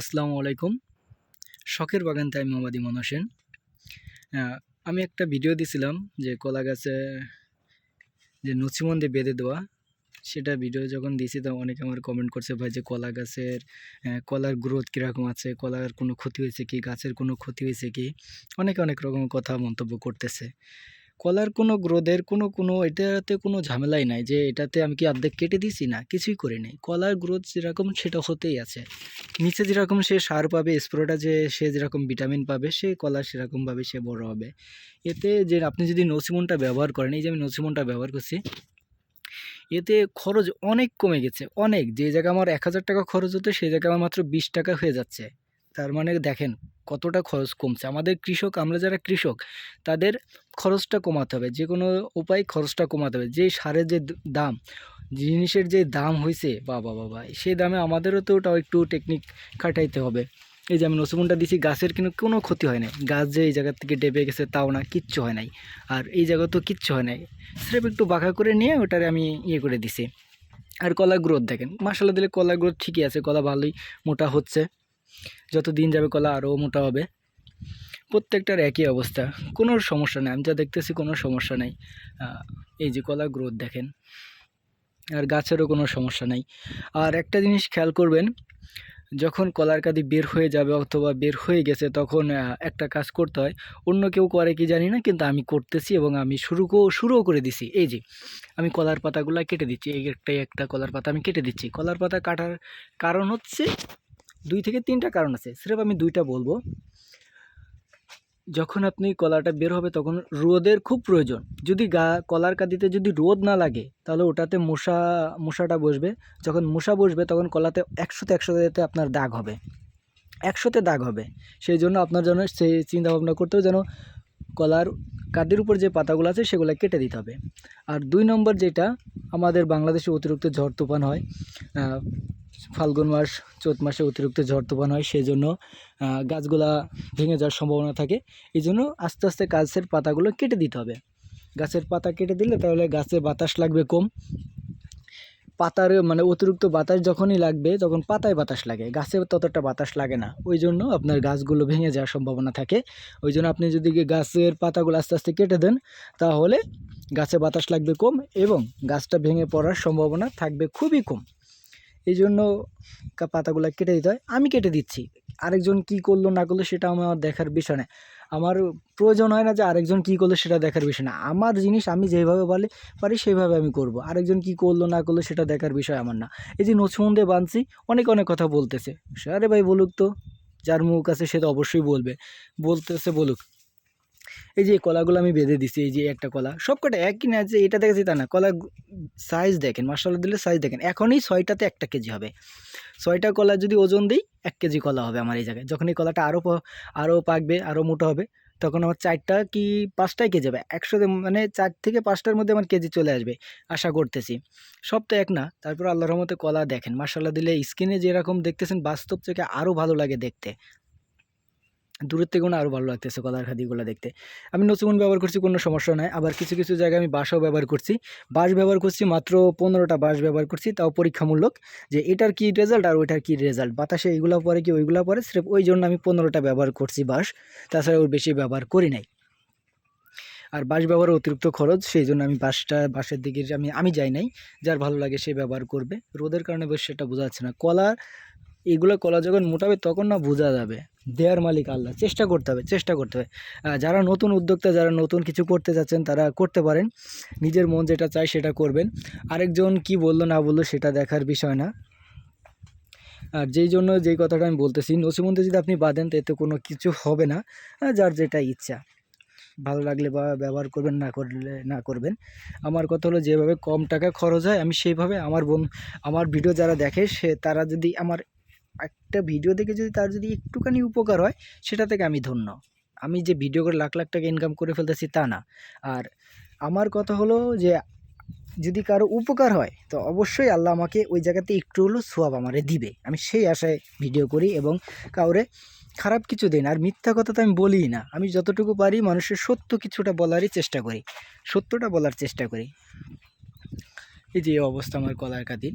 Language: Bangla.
আসসালামু আলাইকুম। শখের বাগান তাই মোহাম্মদ ইমন হোসেন। আমি একটা ভিডিও দিছিলাম যে কলা গাছে যে নচিমন দিয়ে বেঁধে দেওয়া, সেটা ভিডিও যখন দিয়েছি তখন অনেকে আমার কমেন্ট করছে, ভাই, যে কলা গাছের কলার গ্রোথ কীরকম আছে? কলার কোনো ক্ষতি হয়েছে কি? গাছের কোনো ক্ষতি হয়েছে কি? অনেকে অনেক রকম কথা মন্তব্য করতেছে। কলার কোনো গ্রোথের কোনো কোনো, এটাতে কোনো ঝামেলাই নাই যে এটাতে আমি কি অর্ধেক কেটে দিছি না, কিছুই করি নাই। কলার গ্রোথ যেরকম সেটা হতেই আছে। নিচে যেরকম সে সার পাবে, স্প্রোটা যে সে যেরকম ভিটামিন পাবে, সে কলা সেরকমভাবে সে বড় হবে। এতে যে আপনি যদি নসিমনটা ব্যবহার করেন, এই যে আমি নসিমনটা ব্যবহার করছি, এতে খরচ অনেক কমে গেছে, অনেক। যে জায়গায় আমার এক হাজার টাকা খরচ হতো সেই জায়গায় আমার মাত্র বিশ টাকা হয়ে যাচ্ছে। তার মানে দেখেন কতটা খরচ কমছে? আমাদের কৃষক, আমরা যারা কৃষক, তাদের খরচটা কমাতে হবে। যে কোনো উপায় খরচটা কমাতে হবে। যে সারের যে দাম, জিনিসের যে দাম হয়েছে বাবা বাবা, সেই দামে আমাদেরও তো ওটাও একটু টেকনিক খাটাইতে হবে। এই যে আমি নসুমনটা দিছি, গাছের কিন্তু কোনো ক্ষতি হয় নাই। গাছ যে এই জায়গার থেকে ডেবে গেছে, তাও না, কিচ্ছু হয় নাই। আর এই জায়গা তো কিচ্ছু হয় নাই। স্রেফ একটু বাঁকা করে নিয়ে ওটারে আমি ইয়ে করে দিছি। আর কলা গ্রোথ দেখেন মশলা দিলে কলা গ্রোথ ঠিকই আছে, কলা ভালোই মোটা হচ্ছে। যত দিন যাবে কলা আরও মোটা হবে। প্রত্যেকটার একই অবস্থা। কোনো সমস্যা নেই। আমি যা দেখতেছি কোনো সমস্যা নেই। এই যে কলা গ্রোথ দেখেন, আর গাছেরও কোনো সমস্যা নেই। আর একটা জিনিস খেয়াল করবেন, যখন কলার কাঁদি বের হয়ে যাবে অথবা বের হয়ে গেছে, তখন একটা কাজ করতে হয়। অন্য কেউ করে কি জানি না, কিন্তু আমি করতেছি এবং আমি শুরু শুরুও করে দিছি। এই যে, আমি কলার পাতাগুলো কেটে দিচ্ছি। এই একটাই একটা কলার পাতা আমি কেটে দিচ্ছি। কলার পাতা কাটার কারণ হচ্ছে দুই থেকে তিনটা কারণ আছে। সিরেফ আমি দুইটা বলব। যখন আপনি কলাটা বের হবে তখন রোদের খুব প্রয়োজন। যদি গা, কলার কাঁদিতে যদি রোদ না লাগে, তাহলে ওটাতে মশা, মশাটা বসবে। যখন মশা বসবে তখন কলাতে একশোতে একশোতে আপনার দাগ হবে। একশোতে দাগ হবে। সেই জন্য আপনার জন্য সেই চিন্তাভাবনা করতেও যেন কলার কাঠের উপর যে পাতাগুলো আছে সেগুলো কেটে দিতে হবে। আর দুই নম্বর যেটা, আমাদের বাংলাদেশে অতিরিক্ত ঝড় তুফান হয় ফাল্গুন মাস, চৈত মাসে অতিরিক্ত ঝড় তুফান হয় সেই জন্য গাছগুলা ভেঙে যাওয়ার সম্ভাবনা থাকে। এই জন্য আস্তে আস্তে গাছের পাতাগুলো কেটে দিতে হবে। গাছের পাতা কেটে দিলে তাহলে গাছে বাতাস লাগবে কম পাতার মানে অতিরিক্ত বাতাস যখনই লাগবে, তখন পাতায় বাতাস লাগে। গাছে ততটা বাতাস লাগে না। ওই জন্য আপনার গাছগুলো ভেঙে যাওয়ার সম্ভাবনা থাকে। ওই জন্য আপনি যদি গাছের পাতাগুলো আস্তে আস্তে কেটে দেন, তাহলে গাছে বাতাস লাগবে কম এবং গাছটা ভেঙে পড়ার সম্ভাবনা থাকবে খুবই কম। এই জন্য পাতাগুলো কেটে দিতে হয়। আমি কেটে দিচ্ছি। আরেকজন কি করল না করল সেটা আমার দেখার বিষয় না আমার প্রয়োজন হয় না যে আরেকজন কী করল সেটা দেখার বিষয় না। আমার জিনিস আমি যেভাবে বলে পারি সেইভাবে আমি করব। আরেকজন কী করল, না করল সেটা দেখার বিষয় আমার না। এই যে নছমন্দে বাঁধছি অনেক অনেক কথা বলতেছে। আরে ভাই বলুক তো, যার মুখ আছে সে তো অবশ্যই বলবে। বলতেছে বলুক। এই যে কলাগুলো আমি বেঁধে দিছি, এই যে একটা কলা সব কটা একই না যে এটা দেখেছি তা না, কলা সাইজ দেখেন মশলা দিলে সাইজ দেখেন, এখনই ছয়টাতে একটা কেজি হবে। ছয়টা কলা যদি ওজন দিই, এক কেজি কলা হবে আমার এই জায়গায় যখন এই কলাটা আরও আরও পাকবে আরও মোটা হবে, তখন আমার চারটা কি পাঁচটাই কেজি হবে একশো মানে চার থেকে পাঁচটার মধ্যে আমার কেজি চলে আসবে, আশা করতেছি। সব তো এক না, তারপর আল্লাহর রহমতে কলা দেখেন মশলা দিলে স্কিনে যেরকম দেখতেছেন, বাস্তব থেকে আরও ভালো লাগে দেখতে। দূরের থেকেও না আরও ভালো লাগতেছে কলার খাদিগুলো দেখতে। আমি নতুন ব্যবহার করছি, কোনো সমস্যা নাই। আবার কিছু কিছু জায়গায় আমি বাঁশও ব্যবহার করছি। বাঁশ ব্যবহার করছি মাত্র পনেরোটা বাঁশ ব্যবহার করছি, তাও পরীক্ষামূলক। যে এটার কি রেজাল্ট আর ওইটার কি রেজাল্ট বাতাসে এইগুলো পরে কি ওইগুলো পরে? স্রেফ ওই জন্য আমি পনেরোটা ব্যবহার করছি বাঁশ। তাছাড়া ওর বেশি ব্যবহার করি নাই। আর বাঁশ ব্যবহার অতিরিক্ত খরচ, সেই জন্য আমি বাঁশটা, বাঁশের দিকে আমি আমি যাই নাই। যার ভালো লাগে সে ব্যবহার করবে। রোদের কারণে বেশ সেটা বোঝা যাচ্ছে না। কলা এগুলো কলা যখন মোটাবে তখন না বোঝা যাবে। দেয়ার মালিক আল্লাহ, চেষ্টা করতে হবে, চেষ্টা করতে হবে। যারা নতুন উদ্যোক্তা, যারা নতুন কিছু করতে যাচ্ছেন, তারা করতে পারেন। নিজের মন যেটা চায় সেটা করবেন। আরেকজন কি বলল, না বলল, সেটা দেখার বিষয় না। আর যেই জন্য যেই কথাটা আমি বলতেছি নসিমন্তে যদি আপনি বাঁধেন তো এতে কোনো কিছু হবে না। যার যেটা ইচ্ছা। ভালো লাগলে বা ব্যবহার করবেন, না করলে, না করবেন। আমার কথা হলো, যেভাবে কম টাকা খরচ হয়, আমি সেইভাবে আমার বোন, আমার ভিডিও যারা দেখে, সে, তারা যদি আমার একটা ভিডিও দেখে যদি তার যদি একটুখানি উপকার হয়, সেটা থেকে আমি ধন্য। আমি যে ভিডিও করে লাখ লাখ টাকা ইনকাম করে ফেলতেছি তা না। আর আমার কথা হলো যে, যদি কারও উপকার হয়, তো অবশ্যই আল্লাহ আমাকে ওই জায়গাতে একটু হলেও সোয়াব আমারে দিবে। আমি সেই আশায় ভিডিও করি এবং কাউরে খারাপ কিছু দিন আর মিথ্যা কথা তো আমি বলি না। আমি যতটুকু পারি মানুষের সত্য কিছুটা বলারই চেষ্টা করি। সত্যটা বলার চেষ্টা করি। এই যে অবস্থা আমার কলার কাতির